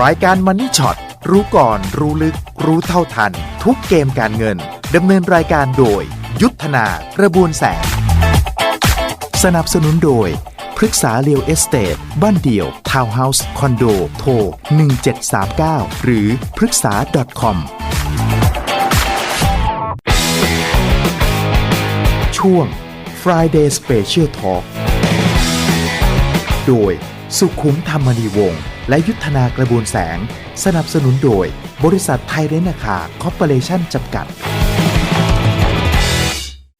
รายการมันนี่ช็อตรู้ก่อนรู้ลึก รู้เท่าทัน ทุกเกมการเงินดำเนินรายการโดย ยุทธนากระบวนแสง สนับสนุนโดยพฤกษาเรียวเอสเตทบ้านเดี่ยว ทาวน์เฮาส์ คอนโด โทร 1739 หรือพฤกษา .com ช่วง Friday Special Talk โดยสุขุมธรรมนีวงศ์ และยุทธนากระบวนแสง สนับสนุนโดย บริษัทไทยเรนาคาคอร์ปอเรชั่นจำกัด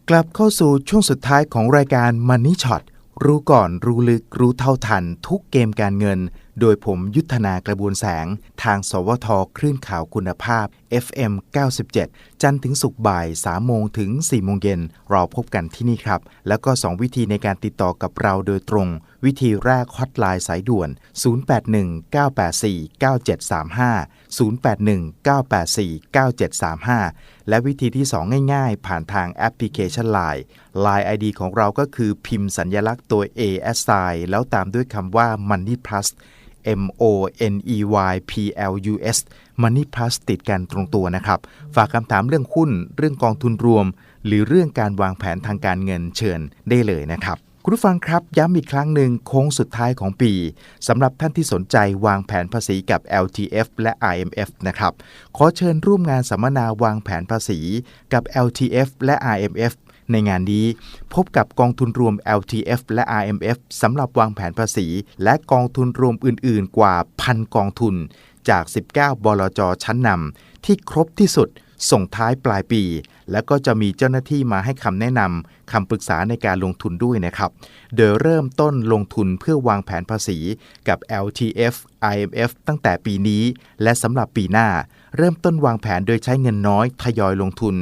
กลับเข้าสู่ช่วงสุดท้ายของรายการ Money Shot รู้ก่อนรู้ลึกรู้เท่าทันทุกเกมการเงิน โดยผมยุทธนากระบวนแสง ทาง สวทคลื่นข่าวคุณภาพ FM 97 จันทร์ถึงศุกร์บ่าย 3 โมงถึง 4 โมงเย็นเราพบกันที่นี่ครับ แล้วก็ 2 วิธีในการติดต่อกับเราโดยตรง วิธีแรกฮอตไลน์สายด่วน 0819849735 0819849735 และวิธีที่ 2 ง่ายๆ ผ่านทางแอปพลิเคชัน Line Line ID ของเราก็คือพิมพ์สัญญลักษณ์ตัว A S I แล้วตามด้วยคำว่า Money Plus M O N E Y P L U S Money Plus ติดกันตรงตัวนะครับ ฝากคำถามเรื่องหุ้น เรื่องกองทุนรวม หรือเรื่องการวางแผนทางการเงินเชิญได้เลยนะครับคุณผู้ฟังครับย้ำอีกครั้งหนึ่งโค้งสุดท้ายของปีสำหรับท่านที่สนใจวางแผนภาษีกับ LTF และ IMF นะครับขอเชิญร่วมงานสัมมนาวางแผนภาษีกับ LTF และ IMF ในงานนี้พบกับกองทุนรวม LTF และ RMF สำหรับวางแผนภาษี และกองทุนรวมอื่น ๆ กว่าพันกองทุนจาก 19 บลจ ชั้นนำที่ครบที่สุดส่งท้ายปลายปี และก็จะมีเจ้าหน้าที่มาให้คำแนะนำ คำปรึกษาในการลงทุนด้วยนะครับโดยเริ่มต้นลงทุนเพื่อวางแผนภาษีกับ LTF IMF ตั้งแต่ปีนี้ และสำหรับปีหน้า เริ่มต้นวางแผนโดยใช้เงินน้อยทยอยลงทุน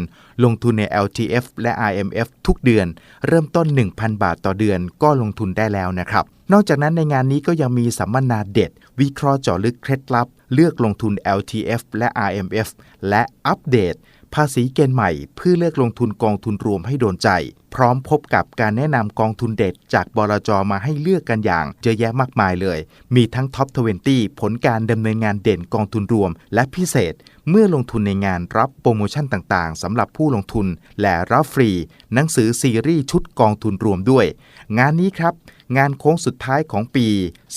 ลงทุนใน LTF และ IMF ทุกเดือน เริ่มต้น 1,000 บาทต่อเดือนก็ลงทุนได้แล้วนะครับ นอกจากนั้นในงานนี้ก็ยังมีสัมมนาเด็ด วิเคราะห์เจาะลึกเคล็ดลับ เลือกลงทุน LTF และ IMF และอัปเดต ภาษีเกณฑ์ใหม่เพื่อเลือกลงทุนกองทุนรวมให้โดนใจ พร้อมพบกับการแนะนำกองทุนเด็ดจากบลจมาให้เลือกกันอย่างเยอะแยะมากมายเลย มีทั้งท็อป 20 ผลการดำเนินงานเด่นกองทุนรวม และพิเศษ เมื่อลงทุนในงานรับโปรโมชั่นต่างๆสำหรับผู้ลงทุน และรับฟรี หนังสือซีรีส์ชุดกองทุนรวมด้วย งานนี้ครับงานโค้งสุดท้ายของปี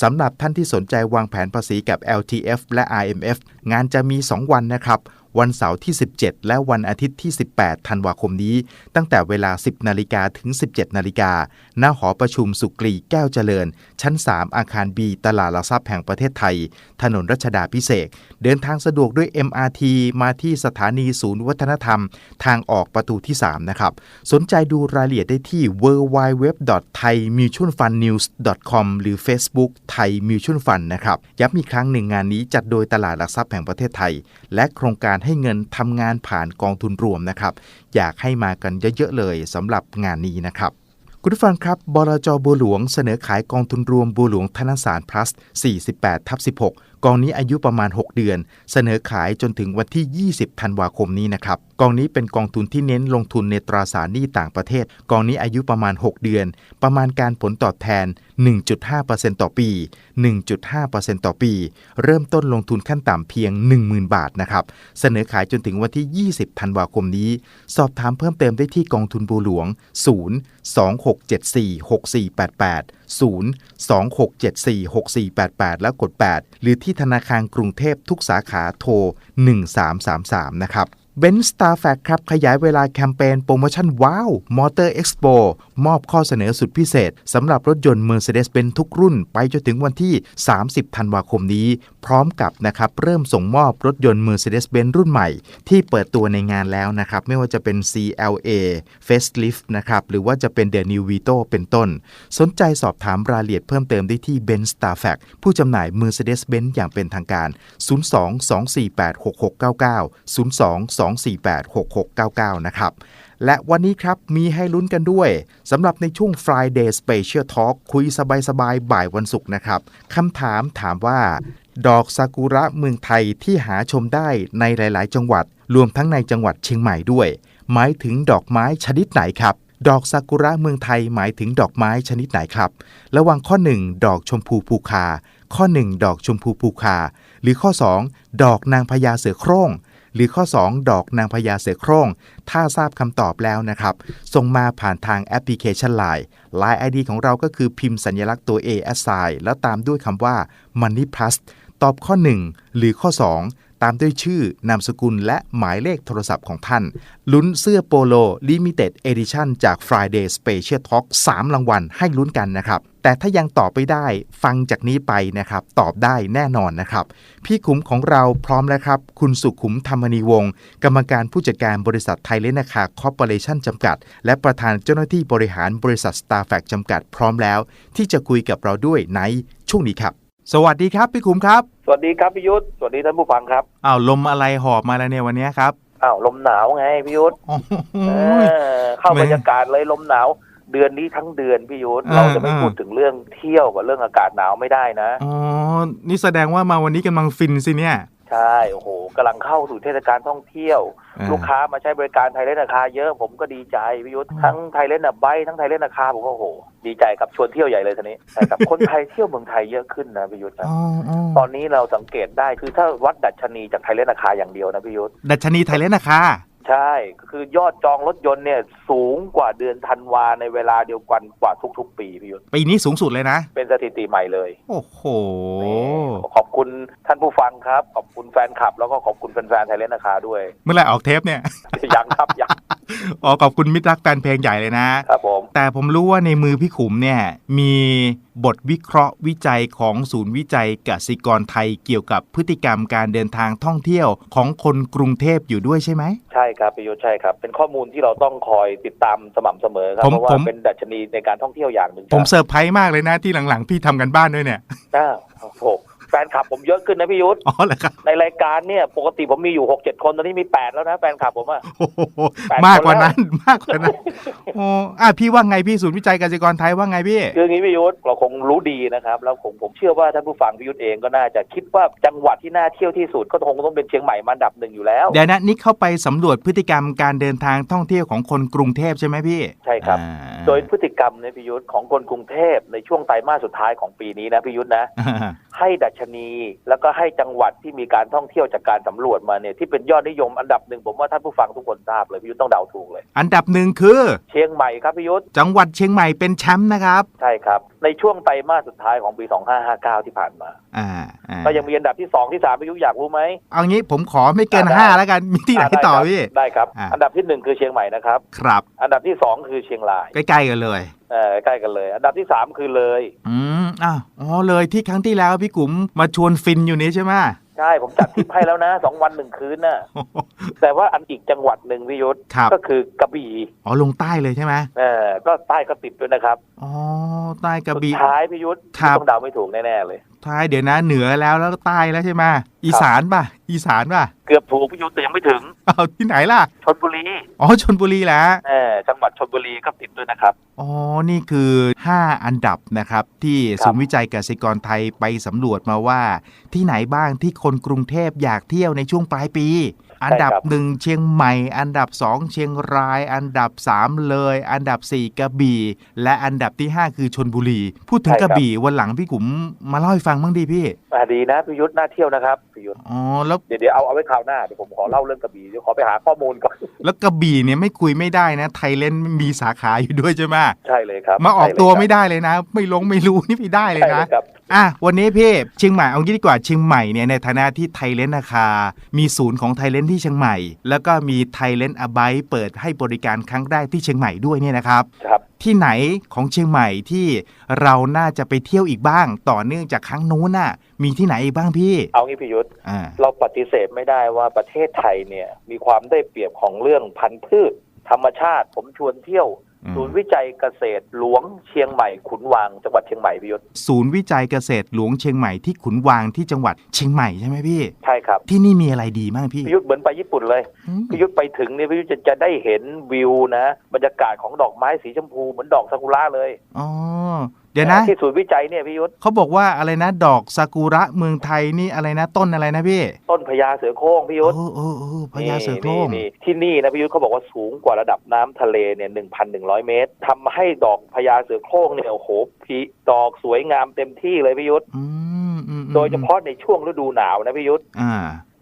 สำหรับท่านที่สนใจวางแผนภาษีกับ LTF และ IMF งานจะมี 2 วันนะครับ วันเสาร์ที่ 17 และวันอาทิตย์ที่ 18 ธันวาคมนี้ ตั้งแต่เวลา 10 นาฬิกาถึง 17 นาฬิกาหน้าหอประชุมสุกรีแก้วเจริญ ชั้น 3 อาคาร B ตลาดหลักทรัพย์แห่งประเทศไทย ถนนรัชดาพิเศษเดินทางสะดวกด้วย MRT มาที่สถานีศูนย์วัฒนธรรม ทางออกประตูที่ 3 นะครับ สนใจดูรายละเอียดได้ที่ www.thaimutualfundnews.com หรือ Facebook Thai Mutual Fund นะครับย้ำอีกครั้งหนึ่งงานนี้จัดโดยตลาดหลักทรัพย์แห่งประเทศไทย และโครงการให้เงินทำงานผ่านกองทุนรวมนะครับ อยากให้มากันเยอะๆเลยสำหรับงานนี้นะครับคุณผู้ฟังครับ บลจบัวหลวงเสนอขายกองทุนรวมบัวหลวงธนสารพลัส 48ทับ16 กองนี้อายุประมาณ 6 เดือน เสนอขายจนถึงวันที่ 20ธันวาคมนี้นะครับ กองนี้เป็นกองทุนที่เน้นลงทุนในตราสารหนี้ต่างประเทศ กองนี้อายุประมาณ 6 เดือน ประมาณการผลตอบแทน 1.5%ต่อปี 1.5%ต่อปี เริ่มต้นลงทุนขั้นต่ำเพียง 10,000 บาทนะครับ เสนอขายจนถึงวันที่ 20ธันวาคมนี้ สอบถามเพิ่มเติมได้ที่กองทุนบัวหลวง 0 2674 6488 0 2674 6488 และกด 8 หรือที่ธนาคารกรุงเทพทุกสาขาโทร 1333 นะครับ เบนสตาร์แฟกครับ ขยายเวลาแคมเปญโปรโมชั่นว้าวมอเตอร์เอ็กซ์โปมอบข้อเสนอสุดพิเศษสำหรับรถยนต์ Mercedes-Benz ทุกรุ่น ไปจนถึงวันที่ 30 ธันวาคมนี้ พร้อมกับนะครับเริ่มส่งมอบรถยนต์ Mercedes-Benz รุ่นใหม่ ที่เปิดตัวในงานแล้วนะครับ ไม่ว่าจะเป็น CLA Facelift นะครับ หรือว่าจะเป็น The New Vito เป็นต้น สนใจสอบถามรายละเอียดเพิ่มเติมได้ที่ Ben Star f a c ผู้จำหน่าย Mercedes-Benz อย่างเป็นทางการ 02-248-6699 02 02486699 นะครับ และวันนี้ครับมีให้ลุ้นกันด้วยสำหรับในช่วง Friday Special Talk คุยสบายๆ บ่ายวันศุกร์นะครับคำถามถามว่า ดอกซากุระเมืองไทยที่หาชมได้ในหลาย ๆ จังหวัด รวมทั้งในจังหวัดเชียงใหม่ด้วย หมายถึงดอกไม้ชนิดไหนครับดอกซากุระเมืองไทยหมายถึงดอกไม้ชนิดไหนครับ ระหว่างข้อ 1 ดอกชมพูภูคา ข้อ 1 ดอกชมพูภูคา หรือข้อ 2 ดอกนางพญาเสือโคร่ง หรือข้อ 2 ดอกนางพญาเสือโคร่ง ถ้าทราบคำตอบแล้วนะครับ ส่งมาผ่านทางแอปพลิเคชัน Line Line ID ของเราก็คือพิมพ์สัญลักษณ์ตัว A s i แล้วตามด้วยคำว่า Money Plus ตอบข้อ 1 หรือข้อ 2 ตามด้วยชื่อนามสกุลและหมายเลขโทรศัพท์ของท่าน ลุ้นเสื้อโปโล Limited Edition จาก Friday Special Talk 3 รางวัลให้ลุ้นกันนะครับแต่ถ้ายังตอบไม่ได้ฟังจากนี้ไปนะครับ ตอบได้แน่นอนนะครับ พี่ขุมของเราพร้อมแล้วครับ คุณสุขุมธรรมนีวงศ์กรรมการผู้จัดการบริษัทไทยเลนนาคาคอร์ปอเรชั่นจำกัด และประธานเจ้าหน้าที่บริหารบริษัท s t a r f a c จำกัดพร้อมแล้ว ที่จะคุยกับเราด้วยในช่วงนี้ครับ สวัสดีครับพี่ขุมครับสวัสดีครับพี่ยุทธสวัสดีท่านผู้ฟังครับอ้าวลมอะไรหอบมาแล้วเนี่ยวันนี้ครับอ้าวลมหนาวไงพี่ยุทธโอ้โหเออเข้าแหม่บรรยากาศเลยลมหนาว เดือนนี้ทั้งเดือนพี่ยุทธอ่าเราจะไม่อ่าพูดถึงเรื่องเที่ยวกับเรื่องอากาศหนาวไม่ได้นะอ๋อนี่แสดงว่ามาวันนี้กำลังฟินสิเนี่ย ใช่โอ้โหกำลังเข้าสู่เทศกาลท่องเที่ยว อ่า ลูกค้ามาใช้บริการไทยเล่นราคาเยอะผมก็ดีใจพี่ยุทธทั้งไทยเล่นอะใบทั้งไทยเล่นราคาผมก็โอ้โหดีใจครับชวนเที่ยวใหญ่เลยทีนี้ใช่ครับ คนไทยเที่ยวเมืองไทยเยอะขึ้นนะพี่ยุทธนะอ๋ออ๋อตอนนี้เราสังเกตได้คือถ้าวัดดัชนีจากไทยเล่นราคาอย่างเดียวนะพี่ยุทธดัชนีไทยเลนนาคา ใช่ คือยอดจองรถยนต์เนี่ยสูงกว่าเดือนธันวาในเวลาเดียวกันกว่าทุก ๆ ปีพี่ยุทธปีนี้สูงสุดเลยนะ เป็นสถิติใหม่เลย โอ้โหนี่ขอบคุณท่านผู้ฟังครับ ขอบคุณแฟนคลับ แล้วก็ขอบคุณแฟนๆไทยเล่นราคาด้วย เมื่อไหร่ออกเทปเนี่ย ยังครับ ยังอ๋อขอบคุณมิตรรักแฟนเพลงใหญ่เลยนะครับผมแต่ผมรู้ว่าในมือพี่ขุมเนี่ยมี บทวิเคราะห์วิจัยของศูนย์วิจัยกสิกรไทยเกี่ยวกับพฤติกรรมการเดินทางท่องเที่ยวของคนกรุงเทพอยู่ด้วยใช่ไหมใช่ครับพี่ยุทธใช่ครับ เป็นข้อมูลที่เราต้องคอยติดตามสม่ำเสมอครับผมเพราะว่าผมเป็นดัชนีในการท่องเที่ยวอย่างหนึ่งผมเซอร์ไพรส์มากเลยนะที่หลังๆพี่ทำกันบ้านด้วยเนี่ยอ้าวโอ้โห แฟนคลับผมเยอะขึ้นนะพี่ยุทธอ๋อเหรอครับในรายการเนี่ย ปกติผมมีอยู่หกเจ็ดคนตอนนี้มีแปดแล้วนะแฟนคลับผมอะโอ้โหแปดมากกว่าคนแล้วนั้นมากกว่านั้นโอ้อะพี่ว่าไงพี่ศูนย์วิจัยกสิกรไทยว่าไงพี่คืออย่างนี้พี่ยุทธเราคงรู้ดีนะครับ แล้วผมผมเชื่อว่าท่านผู้ฟังพี่ยุทธเองก็น่าจะคิดว่าจังหวัดที่น่าเที่ยวที่สุดก็คงต้องเป็นเชียงใหม่มาอันดับหนึ่งอยู่แล้วเดี๋ยวนะนี่เข้าไปสำรวจพฤติกรรมการเดินทางท่องเที่ยวของคนกรุงเทพใช่ไหมพี่ใช่ครับอ่าโดยพฤติกรรมในยพี่ยุทธของคนกรุงเทพในช่วงไตรมาสสุดท้ายของปีนี้นะพี่ยุทธนะ ให้ดัชนีแล้วก็ให้จังหวัดที่มีการท่องเที่ยวจากการสำรวจมาเนี่ยที่เป็นยอดนิยมอันดับหนึ่งผมว่าท่านผู้ฟังทุกคนทราบเลยพี่ยุทธต้องเดาถูกเลย อันดับหนึ่งคือ เชียงใหม่ครับพี่ยุทธจังหวัดเชียงใหม่เป็นแชมป์นะครับ ใช่ครับในช่วงไตรมาสสุดท้ายของปี 2559 ที่ผ่านมาอ่าอ่าก็ยังมีอันดับที่ 2 ที่3พี่ยุทธอยากรู้ไหม เอางี้ผมขอไม่เกินอ่าได้ห้าแล้วกัน มีที่ไหนอ่าได้ต่อครับพี่ ได้ครับอ่าอันดับที่หนึ่งคือเชียงใหม่นะครับ ครับ อันดับที่สองคือเชียงราย ใกล้ๆกันเลยเออใกล้กันเลย อันดับที่สามคือเลย อืมอ้าวอ๋อ เลยที่ครั้งที่แล้วพี่กุ๋มมาชวนฟินอยู่นี้ใช่ไหมใช่ ผมจัดทริปให้แล้วนะสองวันหนึ่งคืนน่ะ แต่ว่าอันอีกจังหวัดหนึ่งพิยุทธครับก็คือกระบี่ อ๋อ ลงใต้เลยใช่ไหมเออก็ใต้ก็ติดด้วยนะครับ อ๋อ ใต้กระสุดบี่ท้ายพิยุทธครับต้องเดาไม่ถูกแน่ๆเลย ท้ายเดี๋ยวนะเหนือแล้วแล้วก็ใต้แล้วใช่ไหมอีสานป่ะ อีสานป่ะ เกือบถูกพิยุทธแต่ยังไม่ถึงเอาที่ไหนล่ะชนบุรีอ๋อชนบุรีแหละเออจังหวัดชนบุรีก็ติดด้วยนะครับอ๋อนี่คือ 5 อันดับนะครับ ที่ครับศูนย์วิจัยเกษตรกรไทยไปสำรวจมาว่า ที่ไหนบ้างที่คนกรุงเทพอยากเที่ยวในช่วงปลายปี อันดับหนึ่งเชียงใหม่ อันดับ2เชียงราย อันดับ3เลย อันดับ4กระบี่ และอันดับที่5คือชนบุรี พูดถึงกระบี่วันหลังพี่กุ๋มมาเล่าให้ฟังบ้างดิพี่อ่าดีนะพิยุทธน่าเที่ยวนะครับพิยุทธอ๋อแล้วเดี๋ยวเดี๋ยวเอาเอาไว้คราวหน้าเดี๋ยวผมขอเล่าเรื่องกระบี่เดี๋ยวขอไปหาข้อมูลก่อนแล้วกระบี่เนี่ยไม่คุยไม่ได้นะ ไทยเลนด์มีสาขาอยู่ด้วยใช่ไหมใช่เลยครับ มาออกใช่เลยตัวครับไม่ได้เลยนะ ไม่ลงไม่รู้นี่ไม่ได้เลยใช่เลนะยครับ อะวันนี้พี่เชียงใหม่เอางี้ดีกว่าเชียงใหม่เนี่ยในฐานะที่ไทยเลนนาคา มีศูนย์ของไทยเลนที่เชียงใหม่ แล้วก็มีไทยเลนอบายเปิดให้บริการครั้งแรกที่เชียงใหม่ด้วยเนี่ยนะครับ ครับที่ไหนของเชียงใหม่ที่เราน่าจะไปเที่ยวอีกบ้าง ต่อเนื่องจากครั้งนู้นน่ะ มีที่ไหนอีกบ้างพี่ เอางี้พิยุทธอ่าเราปฏิเสธไม่ได้ว่าประเทศไทยเนี่ยมีความได้เปรียบของเรื่องพันธุ์พืช ธรรมชาติผมชวนเที่ยวอืม ศูนย์วิจัยเกษตรหลวงเชียงใหม่ขุนวางจังหวัดเชียงใหม่พิยุทธศูนย์วิจัยเกษตรหลวงเชียงใหม่ที่ขุนวางที่จังหวัดเชียงใหม่ใช่ไหมพี่ใช่ครับ ที่นี่มีอะไรดีบ้างพี่พิยุทธเหมือนไปญี่ปุ่นเลยอืมพิยุทธไปถึงเนี่ยพิยุทธจะจะได้เห็นวิวนะบรรยากาศของดอกไม้สีชมพูเหมือนดอกซากุระเลยอ๋อ เดี๋ยวนะที่ศูนย์วิจัยเนี่ยพี่ยุทธเขาบอกว่าอะไรนะ ดอกซากุระเมืองไทยนี่อะไรนะ ต้นอะไรนะพี่ ต้นพญาเสือโคร่งพี่ยุทธโอ้โอ้โอ้พญาเสือโคร่งนี่นี่ที่นี่นะพี่ยุทธเขาบอกว่าสูงกว่าระดับน้ำทะเลเนี่ยหนึ่งพันหนึ่งร้อยเมตรทำให้ดอกพญาเสือโคร่งเนี่ยโอ้โหพีดอกสวยงามเต็มที่เลยพี่ยุทธอืมอืมอืมโดยเฉพาะในช่วงฤดูหนาวนะพี่ยุทธอ่า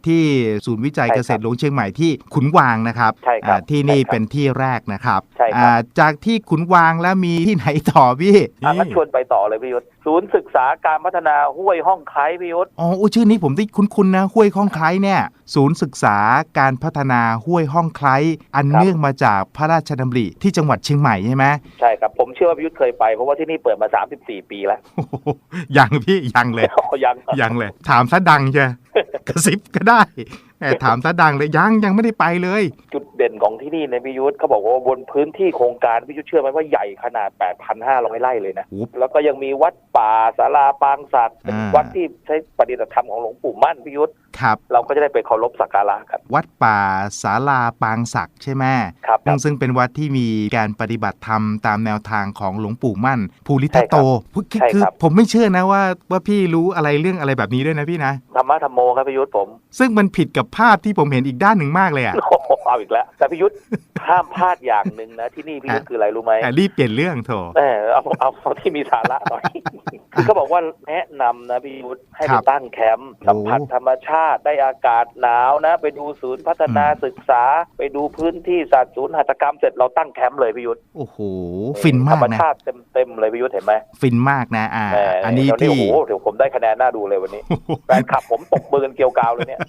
ที่ศูนย์วิจัยใช่ครับเกษตรหลวงเชียงใหม่ที่ขุนวางนะครับใช่ครับอ่าที่นี่ใช่ครับเป็นที่แรกนะครับใช่ครับอ่าจากที่ขุนวางแล้วมีที่ไหนต่อพี่อะงั้นชวนไปต่อเลยพี่ยุทธศูนย์ศึกษาการพัฒนาห้วยห้องไคล้พี่ยุทธอ๋ออุ๊ยชื่อนี้ผมได้คุ้นๆนะห้วยห้องไคล้เนี่ยศูนย์ศึกษาการพัฒนาห้วยห้องไคล้อันเนื่องมาจากพระราชดำริที่จังหวัดเชียงใหม่ใช่ไหมใช่ครับผม เชื่อว่าพี่ยุทธเคยไป เพราะว่าที่นี่เปิดมา34ปีแล้วโอ้โหยังพี่ยังเลย ยังยังเลย ถามซะดังใช่กระซิบก็ได้แต่ถามซะดังเลยยังยังไม่ได้ไปเลย จุดเด่นของที่นี่ในยพี่ยุทธเขาบอกว่าบนพื้นที่โครงการพี่ยุทธเชื่อไหมว่าใหญ่ขนาด 8,500 ไร่เลยนะโอ้แล้วก็ยังมีวัดป่าศาลาปางศักดิ์เป็นอ่าวัดที่ใช้ปฏิบัติธรรมของหลวงปู่มั่นพี่ยุทธ ครับเราก็จะได้ไปเคารพสักการะกันวัดป่าศาลาปางศักดิ์ใช่ไหมครับซึ่งซึ่งเป็นวัดที่มีการปฏิบัติธรรมตามแนวทางของหลวงปู่มั่น ภูริทัตโตคือใช่คือครับผมไม่เชื่อนะว่าว่าพี่รู้อะไรเรื่องอะไรแบบนี้ด้วยนะพี่นะธรรมะธรรมโมครับพี่ยุทธผม ซึ่งมันผิดกับภาพที่ผมเห็นอีกด้านหนึ่งมากเลยอะโอ้โหเอาอีกแล้วแต่พี่ยุทธห้ามพลาดอย่างหนึ่งนะที่นี่พี่ยุทธคืออะไรรู้ไหมอะรีบเปลี่ยนเรื่องโถเออเอาเอาเอาที่มีสาระหน่อยคือเขาบอกว่าแนะนำนะพี่ยุทธให้คไปรับตั้งแคมป์สัมผัสธรรมชาติได้อากาศหนาวนะ ไปดูศูนย์พัฒนาอืมศึกษา ไปดูพื้นที่สัตว์ศูนย์หัตถกรรมเสร็จเราตั้งแคมป์เลยพี่ยุทธโอ้โหฟินธรมากรมนะชาติเต็มๆเลยพี่ยุทธเห็นไหมฟินมากนะอ่าแหมอันนี้เดี๋ยวที่โอ้โหเดี๋ยว ผมได้คะแนนน่าดูเลยวันนี้แฟนคลับผมตกมือกันเกลียวกราวเลยเนี่ย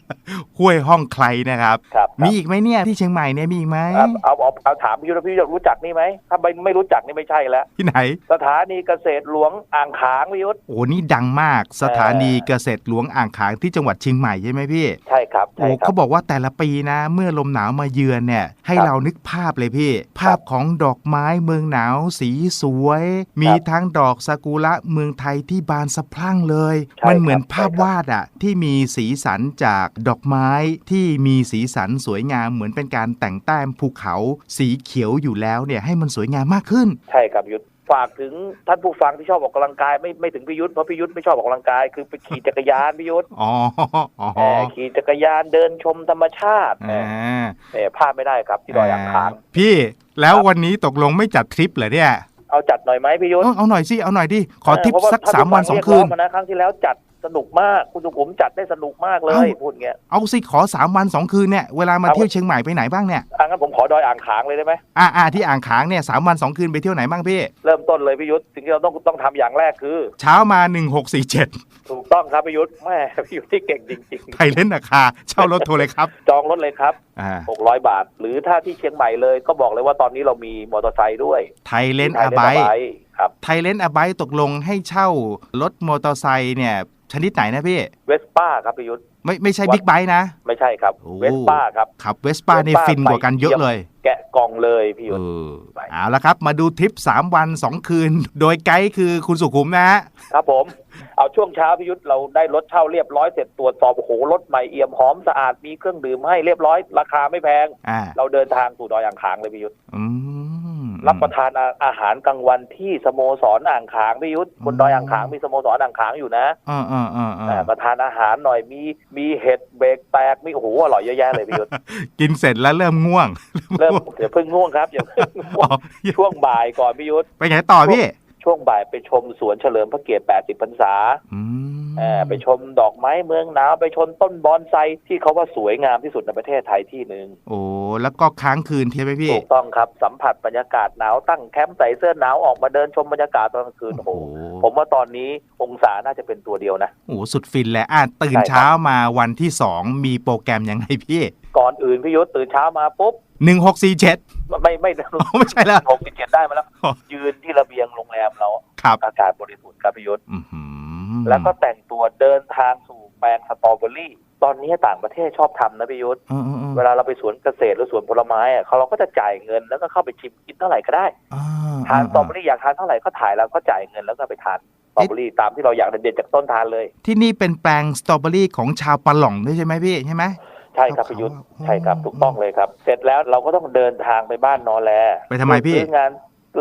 ห้วยห้องใครนะครับครับ มีอีกไหมเนี่ยที่เชียงใหม่เนี่ยมีอีกไหมครับเอาเอาเอาถามพี่ยุทธพี่ยุทธรู้จักนี่ไหมถ้าไม่ไม่รู้จักนี่ไม่ใช่แล้วที่ไหน สถานีเกษตรหลวงอ่างขางพี่ยุทธโอ้นี่ดังมากสถานีเกษตรหลวงอ่างขางที่จังหวัดเชียงใหม่ใช่ไหมพี่ใช่ครับโอ้ใช่ครัเขาบบอกว่าแต่ละปีนะ เมื่อลมหนาวมาเยือนเนี่ย ให้ครับเรานึกภาพเลยพี่ ภาพของดอกไม้เมืองหนาวสีสวย มีทั้งดอกซากุระเมืองไทยที่บานสะพรั่งเลยใช่มันเหมือนครับภาพใช่ครับวาดอะที่มีสีสันจากดอกไม้ที่มีสีสันสวยงามเหมือนเป็นการแต่งแต้มภูเขาสีเขียวอยู่แล้วเนี่ยให้มันสวยงามมากขึ้น ใช่ครับยุทธฝากถึงท่านผู้ฟังที่ชอบออกกำลังกายไม่ไม่ถึงพิยุทธเพราะพิยุทธไม่ชอบออกกำลังกายคือไปขี่จักรยานพิยุทธอ๋ออ๋อแหมขี่จักรยานเดินชมธรรมชาติแหมอ่าแหมพลาดไม่ได้ครับที่ดอยอ่างขางพี่แล้วครับวันนี้ตกลงไม่จัดทริปเหรอเนี่ย เอาจัดหน่อยไหมพิยุทธเอาเอาหน่อยสิเอาหน่อยดิขอทิปเพราะว่าสักท่สามผู้วันฟัสองเรียกคืนร้มานะครั้งที่แล้วจัด สนุกมากคุณสุขุมจัดได้สนุกมากเลยเอ้าพูดเงี้ยเอาสิขอสามวันสองคืนเนี่ยเวลามาเอาเที่ยวเชียงใหม่ไปไหนบ้างเนี่ยอะงั้นผมขอดอยอ่างขางเลยได้ไหมอ่าอ่าที่อ่างขางเนี่ยสามวันสองคืนไปเที่ยวไหนบ้างพี่ เริ่มต้นเลยพิยุทธสิ่งที่เราต้องต้องทำอย่างแรกคือ เช้ามา1647ถูกต้องครับพิยุทธแม่พิยุทธที่เก่งจริงไทยเล่นราคาเช่ารถโทรเลยครับๆจองรถเลยครับอ่า600บาท หรือถ้าที่เชียงใหม่เลยก็บอกเลยว่าตอนนี้เรามีมอเตอร์ไซค์ด้วยไทยเล่นที่อาไทไบยเล่นอาไบค์ครับไทยเล่นอาไบตกลงให้เช่ารถมอเตอร์ไซค์เนี่ย ชนิดไหนนะพี่เวสป้าครับพิยุทธไม่ไม่ใช่วัดบิ๊กไบค์นะ ไม่ใช่ครับโอ้เวสป้าครับขับเวสป้านี่ Vespa ฟินกว่ากันเยอะเลย แกะกล่องเลยพี่ยุทเอธอไปเอาละครับ มาดูทริป 3 วัน 2 คืน โดยไกด์คือคุณสุขุมนะฮะครับผม เอาช่วงเช้าพิยุทธเราได้รถเช่าเรียบร้อยเสร็จตรวจสอบโอ้โหรถใหม่เอี่ยมหอมสะอาดมีเครื่องดื่มให้เรียบร้อยราคาไม่แพงอ่าเราเดินทางสู่ดอยอ่างขางเลยพิยุทธอืม รับประทานอาอาหารกลางวันที่สโมสรอ่างขางพิยุทธบนดอยอ่างขางมีสโมสรอ่างขางอยู่นะอ่าอ่าอ่าอ่าอ่าประทานอาหารหน่อยมีมีเห็ดเบรกแตกมีโอ้โหอร่อยเยอะแยะเลยพิยุทธกินเสร็จแล้วเริ่มง่วง เริ่มอย่าเพิ่งง่วงครับอย่าเพิ่งง่วอ๋งอช่วงบ่ายก่อนพิยุทธไปไงต่อพี่ช่วงบ่ายไปชมสวนเฉลิมพระเกียรติ 80 พรรษาอืมเอ่อ ไปชมดอกไม้เมืองหนาวไปชมต้นบอนไซที่เขาว่าสวยงามที่สุดในประเทศไทยที่หนึ่งโอ้แล้วก็ค้างคืนใช่ไหมพี่ถูกต้องครับสัมผัสบรรยากาศหนาวตั้งแคมป์ใส่เสื้อหนาวออกมาเดินชมบรรยากาศตอนกลางคืนโอ้โอ้โหโหผมว่าตอนนี้องศาน่าจะเป็นตัวเดียวนะโอ้โหสุดฟินแหละอะตื่นใช่ครับเช้ามาวันที่สองมีโปรแกรมยังไงพี่ ก่อนอื่นพี่ยุทธตื่นเช้ามาปุ๊บหนึ่งหกสี่เจ็ดไม่ไม่ไม่ใช่แล้วหกสิบเจ็ดได้มาแล้วอ๋อยืนที่ระเบียงโรงแรมเราครับอากาศบริสุทธิ์ครับพี่ยุทธอื้อหือแล้วก็แต่งตัว เดินทางสู่แปลงสตรอเบอรี่ ตอนนี้ต่างประเทศชอบทำนะพี่ยุทธเออเออเออเวลาเราไปสวนเกษตรหรือสวนผลไม้อะเขาเราก็จะจ่ายเงินแล้วก็เข้าไปชิมกินเท่าไหร่ก็ได้ อ่าทานสตรอเบอรี่อยากทานเท่าไหร่ก็ถ่ายแล้วก็จ่ายเงินแล้วก็ไปทานสตรอเบอรี่ตามที่เราอยากเด็ดๆจากต้นทานเลย ที่นี่เป็นแปลงสตรอเบอรี่ของชาวปะหล่องด้วยใช่ไหมพี่ใช่ไหม ใช่ครับเขาพิยุทธ์เขาใช่ครับถูกต้องเลยครับ เสร็จแล้วเราก็ต้องเดินทางไปบ้านนอแลไปทำไมพี่เพื่อซื้องาน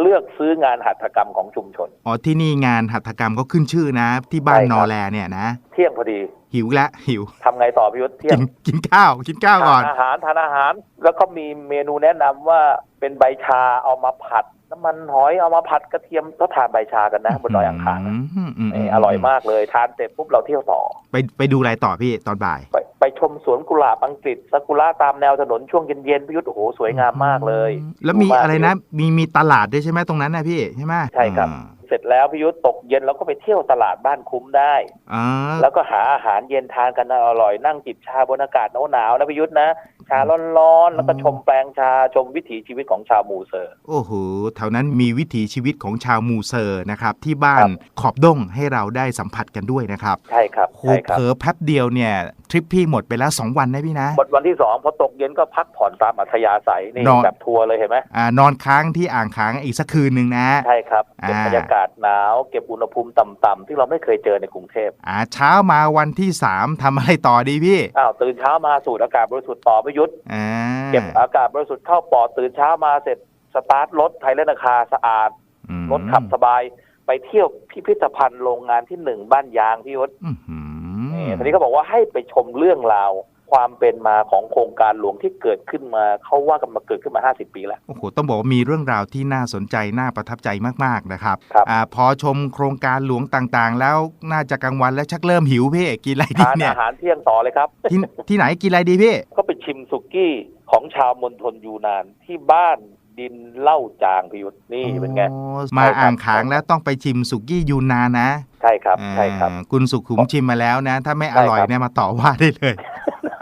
เลือกซื้องานหัตถกรรมของชุมชน อ๋อที่นี่งานหัตถกรรมก็ขึ้นชื่อนะ ที่บ้านใช่ครับนอแลเนี่ยนะ เที่ยงพอดีหิวละหิว ทำไงต่อพิยุทธ์เที่ยกิงนกินข้าวกินข้าวก่อนทานอาหารทานอาหาร แล้วก็มีเมนูแนะนำว่าเป็นใบชาเอามาผัด น้ำมันหอยเอามาผัดกระเทียมก็ทานใบชากันนะบนดอยอ่างขางนะอืมอืมนี่อร่อยมากเลยทานเสร็จปุ๊บเราเที่ยวต่อ ไปไปดูอะไรต่อพี่ตอนบ่าย ไปไปชมสวนกุหลาบอังกฤษซากุระตามแนวถนนช่วงเย็นๆพิยุทธ์โอ้โหสวยงามมากเลย แล้วมีดูากอะไรนะ มีมีตลาดด้วยใช่ไหมตรงนั้นนะพี่ใช่ไหมใช่ครับอ่า เสร็จแล้วพิยุทธ์ตกเย็นเราก็ไปเที่ยวตลาดบ้านคุ้มได้อ่าแล้วก็หาอาหารเย็นทานกันอร่อยนั่งจิบชาบนอากาศหนาวๆนะพิยุทธ์นะชาร้อนๆแล้วก็ชมแปลงชาชมวิถีชีวิตของชาวมูเซอร์ โอ้โหแถวนั้นมีวิถีชีวิตของชาวมูเซอร์นะครับ ที่บ้านครับขอบด้งให้เราได้สัมผัสกันด้วยนะครับใช่ครับโหใช่คเผรับลอแป๊บเดียวเนี่ยทริปพี่หมดไปแล้ว 2 วันนะพี่นะหมดวันที่สองพอตกเย็นก็พักผ่อนตามอัธยาศัยนี่นอนแบบทัวร์เลยเห็นไหมอ่านอนค้างที่อ่างค้างอีกสักคืนหนึ่งนะใช่ครับเก็บอ่าบรรยากาศหนาว เก็บอุณหภูมิต่ำๆที่เราไม่เคยเจอในกรุงเทพอ่าเช้ามาวันที่3ทำอะไรต่อดีพี่อ้าวตื่นเช้ามาสูดอากาศบริสุทธิ์ต่อประยุทธ์อ่าเก็บอากาศบริสุทธิ์เข้าปอดตื่นเช้ามาเสร็จสตาร์ทรถไทยเลนอาคาสะอาดอืมรถขับสบายไปเที่ยวพิพิธภัณฑ์โรงงานที่หนึ่งบ้านยางพี่ยศอื้อหือนี่ทีนี้ก็บอกว่าให้ไปชมเรื่องราว ความเป็นมาของโครงการหลวงที่เกิดขึ้นมาเขาว่ากันมาเกิดขึ้นมา 50 ปีแล้วโอ้โหต้องบอกว่ามีเรื่องราวที่น่าสนใจน่าประทับใจมากๆนะครับครับอ่าพอชมโครงการหลวงต่างๆ แล้วน่าจะกลางวันแล้วชักเริ่มหิวพี่กินอะไรดีทานเนี่ยอาหารเที่ยงต่อเลยครับที่ที่ไหนกินอะไรดีพี่ก็ไปชิมสุกี้ของชาวมณฑลยูนานที่บ้านดินเล่าจางพิยุทธ์นี่เป็นไงโอ้มาอ่างขางแล้วต้องไปชิมสุกี้ยูนนานนะ ใช่ครับใช่ครับอ่าคุณสุขุมชิมมาแล้วนะ ถ้าไม่อร่อยใช่ครับเนี่ยมาต่อว่าได้เลย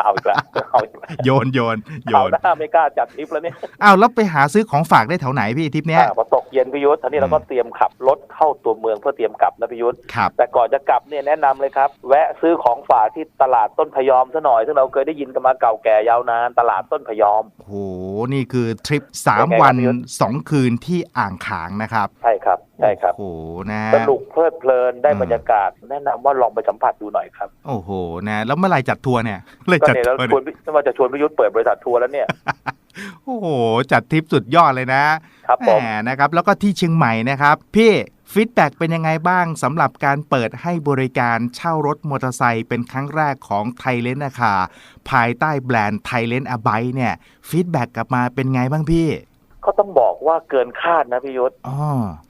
เอาอีกแล้วเอาอีกแล้วโยนโยนโยคราวนหน้าไม่กล้าจัดทริปแล้วเนี่ยอ้าวแล้วไปหาซื้อของฝากได้แถวไหนพี่ทริปเนี้ยอ่าพอตกเย็นพิยุทธ์ทีนี้เราก็เตรียมขับรถเข้าตัวเมืองเพื่อเตรียมกลับนะพิยุทธ์ครับแต่ก่อนจะกลับเนี่ยแนะนำเลยครับ แวะซื้อของฝากที่ตลาดต้นพยอมซะหน่อยซึ่งเราเคยได้ยินกันมาเก่าแก่ยาวนานตลาดต้นพยอมโหนี่คือทริปเป็นไง3วันครับพี่ยุทธ2คืนที่อ่างขางนะครับใช่ครับ ใช่ครับโอ้โหนะสนุกเพลิดเพลินได้อืมบรรยากาศ แนะนำว่าลองไปสัมผัสดูหน่อยครับ โอ้โหนะแล้วเมื่อไหร่จัดทัวร์เนี่ยเลยก็จัดเนี่ยเราทัวร์ชเนี่วยนว่าจะชวนพิยุทธ์เปิดบริษัททัวร์แล้วเนี่ยโอ้โหจัดทริปสุดยอดเลยนะครับผมแหมนะครับ แล้วก็ที่เชียงใหม่นะครับ พี่ฟีดแบ็กเป็นยังไงบ้างสำหรับการเปิดให้บริการเช่ารถมอเตอร์ไซค์เป็นครั้งแรกของไทยเลนนะคะภายใต้แบรนด์ไทยเลนอะไบเนี่ยฟีดแบ็กกลับมาเป็นไงบ้างพี่ ก็ต้องบอกว่าเกินคาดนะพิยุทธ์อ๋อ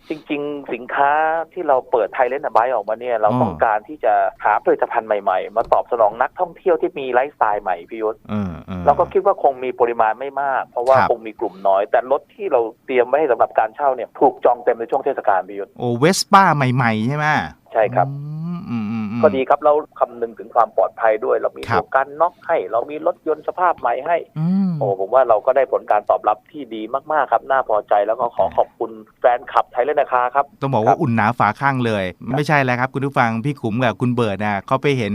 จริง ๆ สินค้าที่เราเปิดไทยเลนส์บายออกมาเนี่ย เราอ๋อต้องการที่จะหาผลิตภัณฑ์ใหม่ๆ มาตอบสนองนักท่องเที่ยวที่มีไลฟ์สไตล์ใหม่พิยุทธ์เออออเราก็คิดว่าคงมีปริมาณไม่มาก เพราะว่าครับคงมีกลุ่มน้อย แต่รถที่เราเตรียมไว้ให้สำหรับการเช่าเนี่ยถูกจองเต็มในช่วงเทศกาลพิยุทธ์โอเวสป้าใหม่ๆใช่ไหมใช่ครับอืมอืมอืมอืมก็ดีครับเราคำนึงถึงความปลอดภัยด้วย เรามีครับตัวกันน็อกให้ เรามีรถยนต์สภาพใหม่ให้อืม โอ้ผมว่าเราก็ได้ผลการตอบรับที่ดีมากๆครับ น่าพอใจแล้วก็ขอขอบคุณแฟนคลับไทยเลนนาคาครับต้องบอกครัว่าบอุ่นหนาฝาข้างเลย ไม่ใช่แล้วครับคุณผู้ฟังพี่ขุมกับคุณเบิร์ดนะเขาไปเห็น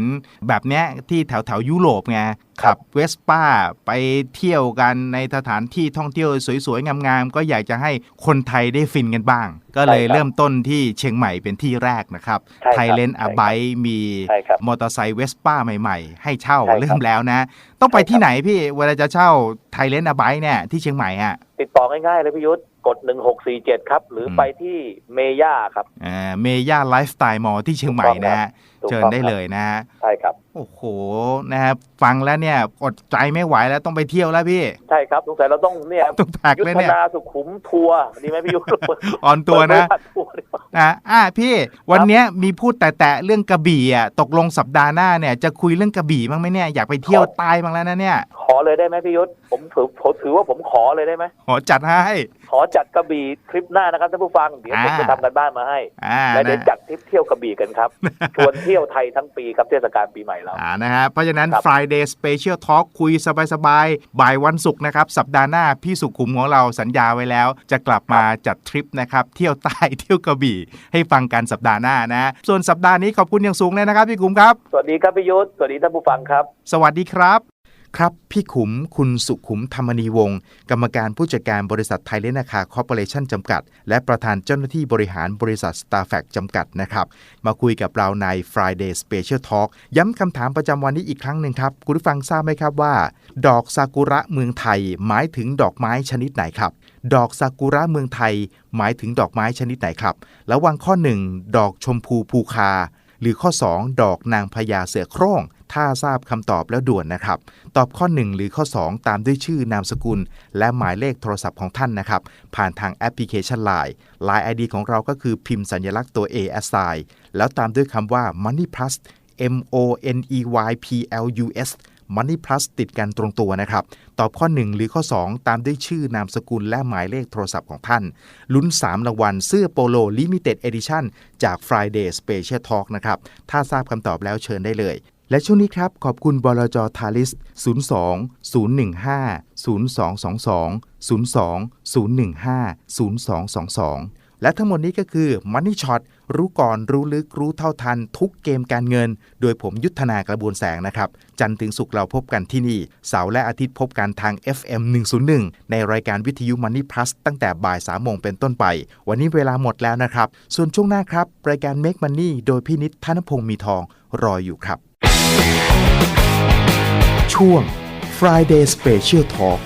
แบบเนี้ยที่แถวแถวๆยุโรปไงขับเวสป้าไปเที่ยวกันในสถานที่ท่องเที่ยวสวยๆ งามๆ ก็อยากจะให้คนไทยได้ฟินกันบ้าง ก็เลยใช่ครับเริ่มต้นที่เชียงใหม่เป็นที่แรกนะครับใช่ครับไทยเลนอาใช่ครับไบมีใช่ครับมอเตอร์ไซค์เวสป้าใหม่ๆ ให้เช่าใช่ครับเริ่มแล้วนะ ต้องไปใช่ครับที่ไหนพี่เวลาจะเช่าไทยเลนอาไบเนี่ยที่เชียงใหม่อะติดต่อง่ายๆเลยพี่ยุทธกด 1647 ครับ หรืออมไปที่เมย่าครับเมย่าไลฟ์สไตล์มอที่เชียงใหม่นะฮะถูก เชิญต้องได้ครับเลยนะฮะใช่ครับโอ้โหนะครับฟังแล้วเนี่ยอดใจไม่ไหวแล้วต้องไปเที่ยวแล้วพี่ ใช่ครับสงสัยเราต้องเนี่ยต้องแพ็กยุทเลยธเนี่ยนาสุขุมทัวร์ดีไหมพี่ยุทธออนตัวนะเปิดบริษัททัวร์ดีกว่านะอะพี่วันเนี้ยมีพูดแต่แต่เรื่องกระบี่อะตกลงสัปดาห์หน้าเนี่ยจะคุยเรื่องกระบี่บ้างไหมเนี่ยอยากไปเที่ยวใต้บ้างแล้วนะเนี่ย ขอเลยได้ไหมพี่ยุทธผมถือผมถือว่าผมขอเลยได้ไหมขอจัดให้ขอจัดกระบี่ทริปหน้านะครับท่านผู้ฟังเดี๋ยวผมอ่าจะทำกันบ้านมาให้อ่าและเดี๋ยวนะจัดทริปเที่ยวกระบี่กันครับชวนเที่ยวไทยทั้งปีครับเทศกาลปีใหม่เราอ่านะฮะเพราะฉะนั้นครับ Friday Special Talk คุยสบายๆบ่ายวันศุกร์นะครับ สัปดาห์หน้าพี่สุขุมของเราสัญญาไว้แล้ว จะกลับมาจัดทริปนะครับ เที่ยวใต้เที่ยวกระบี่ ให้ฟังกันสัปดาห์หน้านะ ส่วนสัปดาห์นี้ขอบคุณอย่างสูงเลยนะครับพี่ขุมครับ สวัสดีครับพี่ยุทธสวัสดีท่านผู้ฟังครับ สวัสดีครับ ครับ พี่ขุมคุณสุขุมธรรมนีวงศ์กรรมการผู้จัดการบริษัทไทยเลนาคาคอร์ปอเรชั่นจำกัด และประธานเจ้าหน้าที่บริหารบริษัท s t a r f a c จำกัดนะครับ มาคุยกับเราใน Friday Special Talk ย้ำคำถามประจำวันนี้อีกครั้งหนึ่งครับคุณผู้ฟังทราบไหมครับว่า ดอกซากุระเมืองไทย หมายถึงดอกไม้ชนิดไหนครับดอกซากุระเมืองไทย หมายถึงดอกไม้ชนิดไหนครับ ระหว่างข้อ 1 ดอกชมพูภูคา หรือข้อ 2 ดอกนางพญาเสือโคร่ง ถ้าทราบคำตอบแล้วด่วนนะครับ ตอบข้อ 1 หรือข้อ 2 ตามด้วยชื่อนามสกุล และหมายเลขโทรศัพท์ของท่านนะครับ ผ่านทางแอปพลิเคชัน Line Line ID ของเราก็คือพิมพ์สัญลักษณ์ตัว A S I แล้วตามด้วยคำว่า Money Plus M O N E Y P L U S Money Plus ติดกันตรงตัวนะครับ ตอบข้อ 1 หรือข้อ 2 ตามด้วยชื่อนามสกุลและหมายเลขโทรศัพท์ของท่าน ลุ้น 3 รางวัลเสื้อโปโล Limited Edition จาก Friday Special Talk นะครับ ถ้าทราบคำตอบแล้วเชิญได้เลย และช่วงนี้ครับ ขอบคุณบลจทาริส 02 015 0222 02 015 0222 และทั้งหมดนี้ก็คือ Money Shot รู้ก่อนรู้ลึกรู้เท่าทัน ทุกเกมการเงิน โดยผมยุทธนากระบวนแสงนะครับ จันทร์ถึงศุกร์เราพบกันที่นี่ เสาร์และอาทิตย์พบกันทาง FM 101 ในรายการวิทยุ Money Plus ตั้งแต่บ่าย3โมงเป็นต้นไป วันนี้เวลาหมดแล้วนะครับ ส่วนช่วงหน้าครับ รายการ Make Money โดยพี่นิดธนพงศ์มีทองรออยู่ครับ ช่วง Friday Special Talk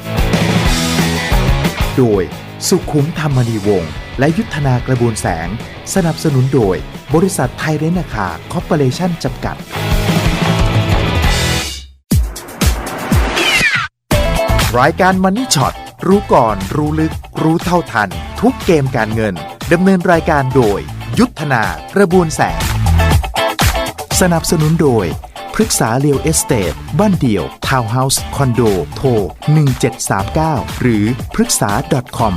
โดย สุขุมธรรมนีวงศ์และยุทธนากระบวนแสง สนับสนุนโดย บริษัทไทยเรนนาคาคอร์ปอเรชั่นจำกัด รายการมันนี่ช็อตรู้ก่อนรู้ลึก รู้เท่าทัน ทุกเกมการเงินดำเนินรายการโดย ยุทธนากระบวนแสง สนับสนุนโดย ปรึกษาเรียวเอสเตทบ้านเดี่ยว ทาวน์เฮาส์ คอนโด โทร 1739 หรือปรึกษา .com